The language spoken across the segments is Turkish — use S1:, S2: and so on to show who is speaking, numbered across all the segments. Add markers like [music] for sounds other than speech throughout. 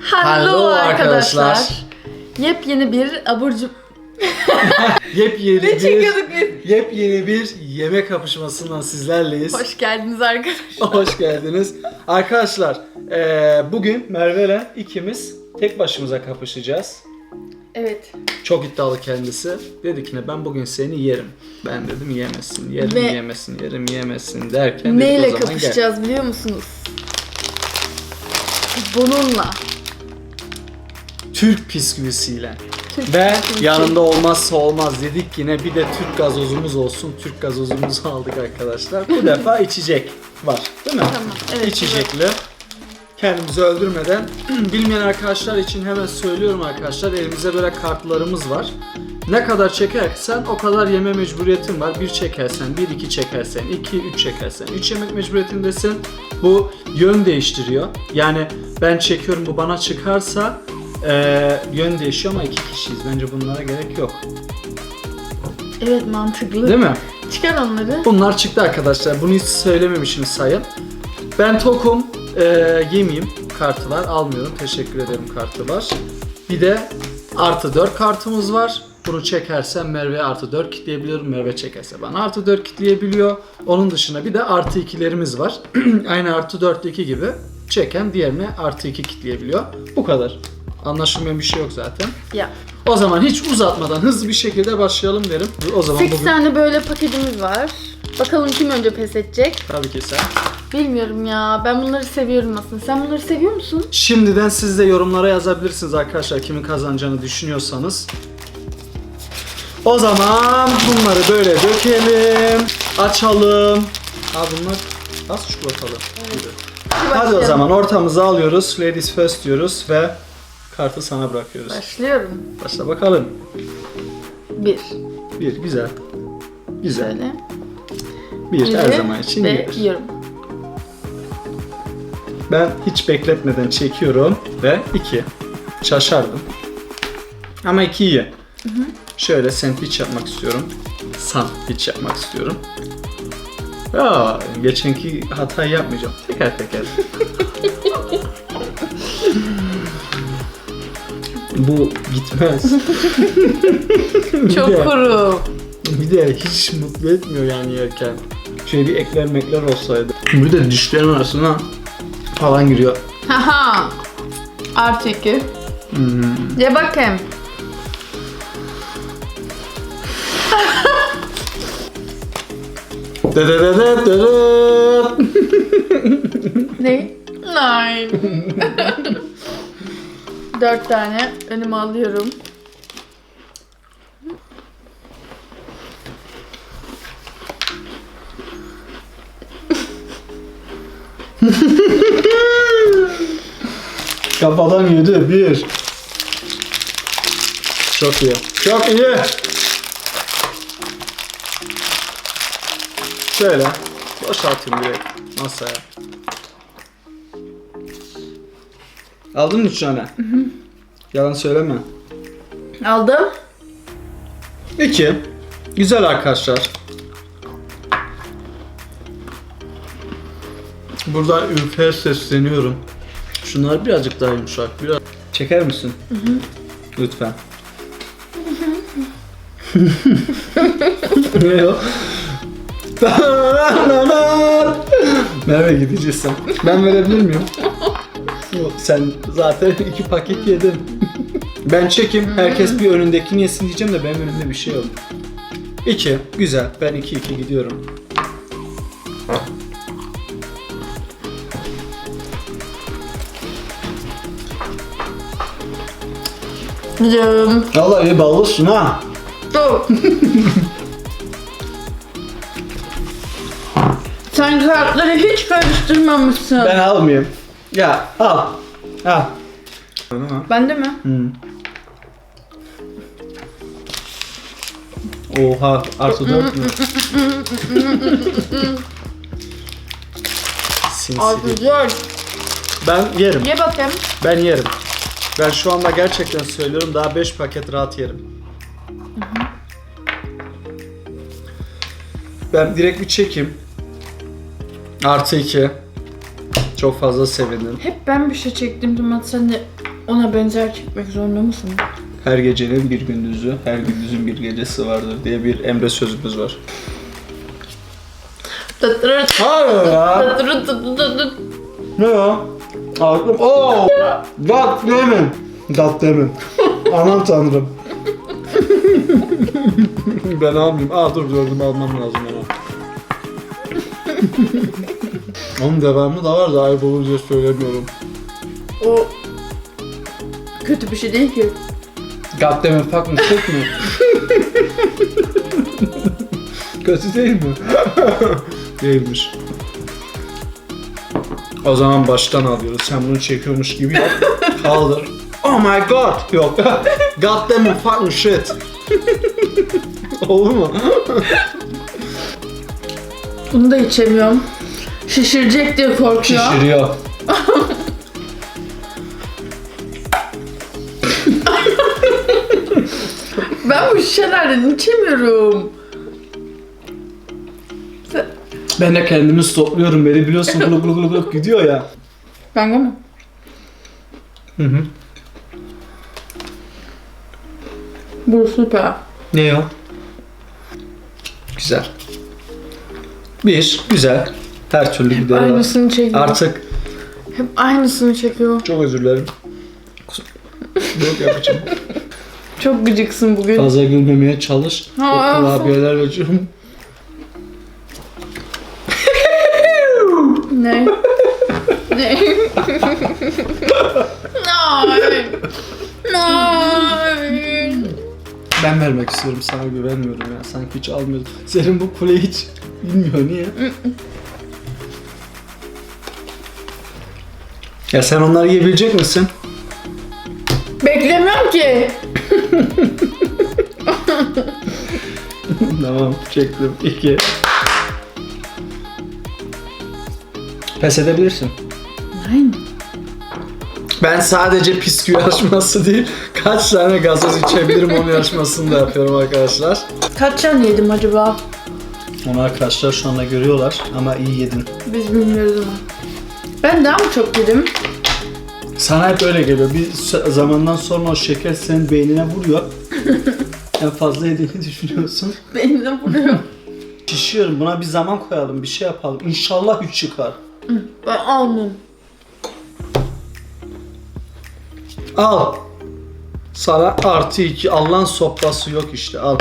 S1: Hello arkadaşlar. Yepyeni bir abur cubur... [laughs]
S2: Yepyeni
S1: Ne
S2: bir
S1: çekiyorduk biz?
S2: yepyeni bir yemek kapışmasından sizlerleyiz.
S1: Hoş geldiniz arkadaşlar. [laughs]
S2: Hoş geldiniz. Arkadaşlar eee, bugün Merve ile ikimiz tek başımıza kapışacağız.
S1: Evet.
S2: Çok iddialı kendisi. Dedi ki ne ben bugün seni yerim. Ben dedim yemezsin, yerim
S1: Ve-
S2: yemezsin, yerim yemezsin derken dedik, o
S1: Neyle
S2: zaman gel.
S1: kapışacağız biliyor musunuz? Bununla.
S2: Türk bisküvisiyle.
S1: Türk
S2: Ve
S1: bisküvisi.
S2: yanında olmazsa olmaz dedik yine bir de Türk gazozumuz olsun. Türk gazozumuzu aldık arkadaşlar. Bu [laughs] defa içecek var değil mi?
S1: Tamam, evet,
S2: İçecekli. Kendimizi öldürmeden [clears throat] bilmeyen arkadaşlar için hemen söylüyorum arkadaşlar elimizde böyle kartlarımız var. Ne kadar çekersen o kadar yeme mecburiyetin var. Bir çekersen, bir iki çekersen, iki üç çekersen, üç yemek mecburiyetindesin. Bu yön değiştiriyor. Yani ben çekiyorum bu bana çıkarsa eee, yön değişiyor ama iki kişiyiz. Bence bunlara gerek yok.
S1: Evet mantıklı.
S2: Değil mi?
S1: Çıkar onları.
S2: Bunlar çıktı arkadaşlar. Bunu hiç söylememişim sayın. Ben tokum. Eee yemeyeyim. Kartı var. Almıyorum. Teşekkür ederim kartı var. Bir de artı 4 kartımız var. Bunu çekersem Merve artı 4 kitleyebiliyorum. Merve çekerse bana artı 4 kitleyebiliyor. Onun dışında bir de artı 2'lerimiz var. [clears throat] Aynı artı 4'teki gibi çeken diğerine artı 2 kitleyebiliyor. Bu kadar. Anlaşılmayan bir şey yok zaten.
S1: Ya.
S2: O zaman hiç uzatmadan hızlı bir şekilde başlayalım derim. O zaman
S1: 8
S2: bugün...
S1: tane böyle paketimiz var. Bakalım kim önce pes edecek?
S2: Tabii ki sen.
S1: Bilmiyorum ya. Ben bunları seviyorum aslında. Sen bunları seviyor musun?
S2: Şimdiden siz de yorumlara yazabilirsiniz arkadaşlar kimin kazanacağını düşünüyorsanız. O zaman bunları böyle dökelim, açalım. Ha bunlar az çikolatalı. gibi. Hadi o zaman ortamıza alıyoruz. Ladies first diyoruz ve kartı sana bırakıyoruz.
S1: Başlıyorum.
S2: Başla bakalım.
S1: Bir.
S2: Bir, güzel. Güzel.
S1: Şöyle.
S2: Bir, her
S1: Biri
S2: zaman için
S1: ve
S2: bir.
S1: yiyorum.
S2: Ben hiç bekletmeden çekiyorum ve iki. Şaşardım. Ama iki iyi. Şöyle sandviç yapmak istiyorum. Sandviç yapmak istiyorum. Ya geçenki hatayı yapmayacağım. Teker teker. [laughs] Bu gitmez. [laughs]
S1: Çok
S2: Bir de-
S1: kuru.
S2: Bir de hiç mutlu etmiyor yani yerken. Şöyle bir ekler mekler olsaydı. Bir de dişlerin arasına falan giriyor.
S1: Haha. Artı iki.
S2: Hmm.
S1: Ye bakayım. [laughs] Ne? [laughs] Nine. Dört tane önüme alıyorum. [laughs]
S2: Kafadan yedi. Bir. Çok iyi. Çok iyi. Şöyle. Boşaltayım direkt masaya. Aldın mı üç tane? Yalan söyleme.
S1: Aldım.
S2: İki. Güzel arkadaşlar. Burada ülkeye sesleniyorum. Şunlar birazcık daha yumuşak. Biraz... Çeker misin? Lütfen. ne o? [laughs] Merve gideceğiz sen. Ben verebilir miyim? Sen zaten [laughs] iki paket yedin. ben çekim. Herkes bir önündekini yesin diyeceğim de benim önümde bir şey yok. İki. Güzel. Ben iki iki gidiyorum.
S1: Yiyorum.
S2: Vallahi iyi ballısın ha.
S1: Dur. [laughs] Sen kartları hiç karıştırmamışsın.
S2: Ben almayayım. Ya al. Al.
S1: Bende mi?
S2: Hmm. Oha artı dört mü? Sinsi.
S1: Güzel.
S2: Ben yerim.
S1: Ye bakayım.
S2: Ben yerim. Ben şu anda gerçekten söylüyorum daha 5 paket rahat yerim. Ben direkt bir çekeyim. Artı 2. Çok fazla sevinirim.
S1: Hep ben bir şey çektim zaman sen de ona benzer çekmek zorunda mısın?
S2: Her gecenin bir gündüzü, her gündüzün bir gecesi vardır diye bir Emre sözümüz var. Hayır ya. Ne ya? Aklım. Oo! Gat demin. Gat demin. Aman tanrım. ben almayayım. Aa dur gördüm almam lazım ama. [laughs] Onun devamı da var da ayıp olunca söylemiyorum.
S1: O kötü bir şey değil ki.
S2: God damn it, fuck? Tek mi? Kötü değil mi? Değilmiş. O zaman baştan alıyoruz. Sen bunu çekiyormuş gibi yap. Kaldır. Oh my god. Yok. God damn it, fucking shit. Olur mu?
S1: Bunu da içemiyorum. Şişirecek diye korkuyor.
S2: Şişiriyor. [laughs]
S1: Ben bu şişelerden içemiyorum.
S2: Ben de kendimi stopluyorum. Beni biliyorsun gulu gulu gulu gulu gidiyor ya.
S1: Ben mi?
S2: Hı hı.
S1: Bu süper.
S2: Ne o? Güzel. Bir, güzel. Her türlü gideri var.
S1: Aynısını çekiyor.
S2: Artık
S1: Hep aynısını çekiyor.
S2: çok özür dilerim. Yok yapacağım. [laughs]
S1: Çok gıcıksın bugün.
S2: Fazla gülmemeye çalış. O
S1: Ha.
S2: kurabiyeler açıyorum. [laughs]
S1: Ne? ne? [laughs] Nein.
S2: Ben vermek istiyorum sana güvenmiyorum ya. Sanki hiç almıyordum. Senin bu kule hiç bilmiyor niye? Ya sen onları yiyebilecek misin?
S1: Beklemiyorum ki. [laughs]
S2: tamam çektim. İki. Pes edebilirsin.
S1: Nein.
S2: Ben sadece piskü yarışması değil, kaç tane gazoz içebilirim onun yarışmasını da yapıyorum arkadaşlar.
S1: Kaç can yedim acaba?
S2: Onu arkadaşlar şu anda görüyorlar ama iyi yedin.
S1: Biz bilmiyoruz ama. Ben daha mı çok yedim?
S2: Sana hep öyle geliyor. Bir zamandan sonra o şeker senin beynine vuruyor. [laughs] en fazla yediğini düşünüyorsun.
S1: Benim de vuruyor. [laughs]
S2: Şişiyorum. Buna bir zaman koyalım. Bir şey yapalım. İnşallah 3 çıkar.
S1: Ben almam.
S2: Al. Sana artı 2. Allah'ın sopası yok işte. Al.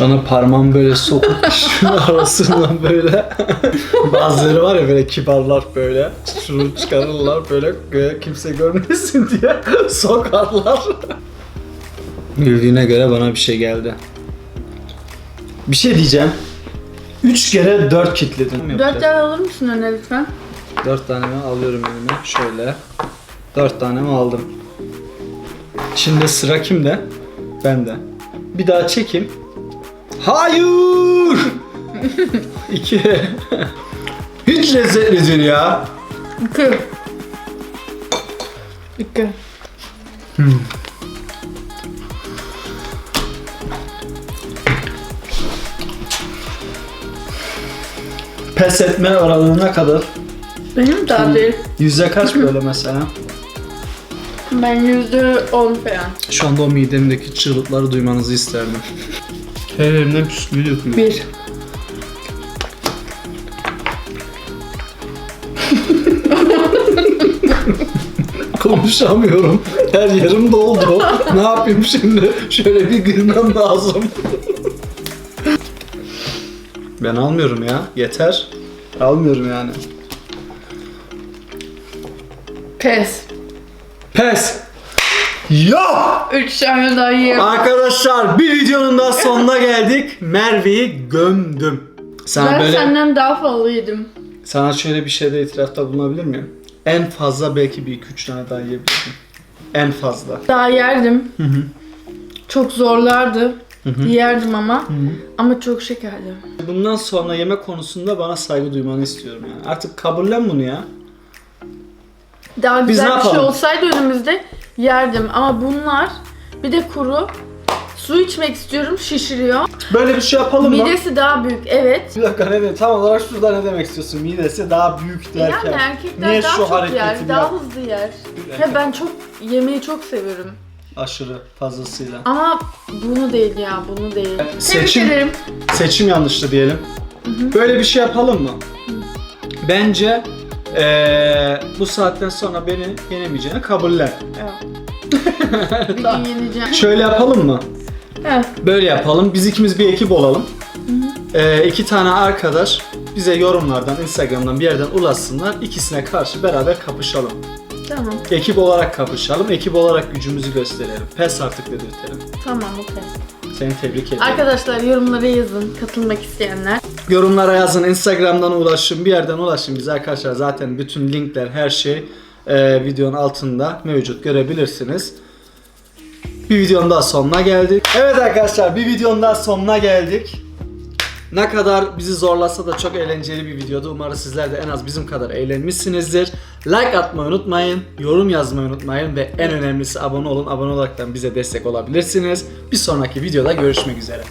S2: Anda parmağım böyle sokup [laughs] arasından böyle [laughs] bazıları var ya böyle kibarlar böyle şunu çıkarırlar böyle göğe kimse görmesin [laughs] diye sokarlar. Bildiğine göre bana bir şey geldi. Bir şey diyeceğim. 3 kere 4 kilitledim.
S1: Dört tane alır mısın öne lütfen?
S2: Dört tanemi alıyorum elime. Şöyle. Dört tanemi aldım. Şimdi sıra kimde? Bende. Bir daha çekeyim. Hayır! [laughs] İki. Hiç lezzetli değil ya.
S1: İki. İki.
S2: Pes etme oranı ne kadar?
S1: Benim daha değil.
S2: Yüzde kaç böyle mesela?
S1: Ben yüzde on falan.
S2: Şu anda o midemdeki çığlıkları duymanızı isterdim. [laughs] Her yerimden püskülü dökülüyor.
S1: Bir. [laughs]
S2: Konuşamıyorum. Her yerim doldu. ne yapayım şimdi? Şöyle bir girmem lazım. ben almıyorum ya. Yeter. Almıyorum yani.
S1: Pes.
S2: Pes. Yok.
S1: Üç tane daha yiyemem.
S2: Arkadaşlar bir videonun daha sonuna geldik. Merve'yi gömdüm. Sana
S1: Ben
S2: böyle
S1: senden daha fazla yedim.
S2: sana şöyle bir şeyde itirafta bulunabilir miyim? En fazla belki bir iki üç tane daha yiyebilirsin. En fazla.
S1: Daha yerdim. Çok zorlardı. Yerdim ama. Ama çok şekerli.
S2: Bundan sonra yemek konusunda bana saygı duymanı istiyorum yani. Artık kabullen bunu ya.
S1: Daha
S2: Biz
S1: güzel
S2: ne
S1: bir şey
S2: yapalım?
S1: olsaydı önümüzde yerdim. Ama bunlar bir de kuru. Su içmek istiyorum şişiriyor.
S2: Böyle bir şey yapalım mı?
S1: Midesi daha büyük evet.
S2: Bir dakika ne demek? Tam olarak şurada ne demek istiyorsun? Midesi daha büyük derken.
S1: Yani erkekler
S2: niye
S1: daha
S2: şu
S1: çok yer, daha
S2: yap-
S1: hızlı yer. He ben çok yemeği çok seviyorum.
S2: Aşırı fazlasıyla.
S1: Ama bunu değil ya, bunu değil.
S2: Seçim-
S1: Tebrik ederim.
S2: Seçim yanlıştı diyelim. Böyle bir şey yapalım mı? Bence eee, bu saatten sonra beni yenemeyeceğini kabullen.
S1: Evet. [laughs] bir gün yeneceğim.
S2: Şöyle yapalım mı?
S1: Evet.
S2: Böyle yapalım. Biz ikimiz bir ekip olalım. Ee, iki tane arkadaş bize yorumlardan, Instagram'dan bir yerden ulaşsınlar. İkisine karşı beraber kapışalım.
S1: Tamam.
S2: Ekip olarak kapışalım. Ekip olarak gücümüzü gösterelim. Pes artık dedirtelim.
S1: Tamam okey.
S2: Seni tebrik ederim.
S1: Arkadaşlar yorumlara yazın katılmak isteyenler.
S2: Yorumlara yazın. Instagram'dan ulaşın. Bir yerden ulaşın bize arkadaşlar. Zaten bütün linkler, her şey e, videonun altında mevcut. Görebilirsiniz. Bir videonun daha sonuna geldik. Evet arkadaşlar bir videonun daha sonuna geldik. Ne kadar bizi zorlasa da çok eğlenceli bir videodu. Umarım sizler de en az bizim kadar eğlenmişsinizdir. Like atmayı unutmayın, yorum yazmayı unutmayın ve en önemlisi abone olun. Abone olarak bize destek olabilirsiniz. Bir sonraki videoda görüşmek üzere.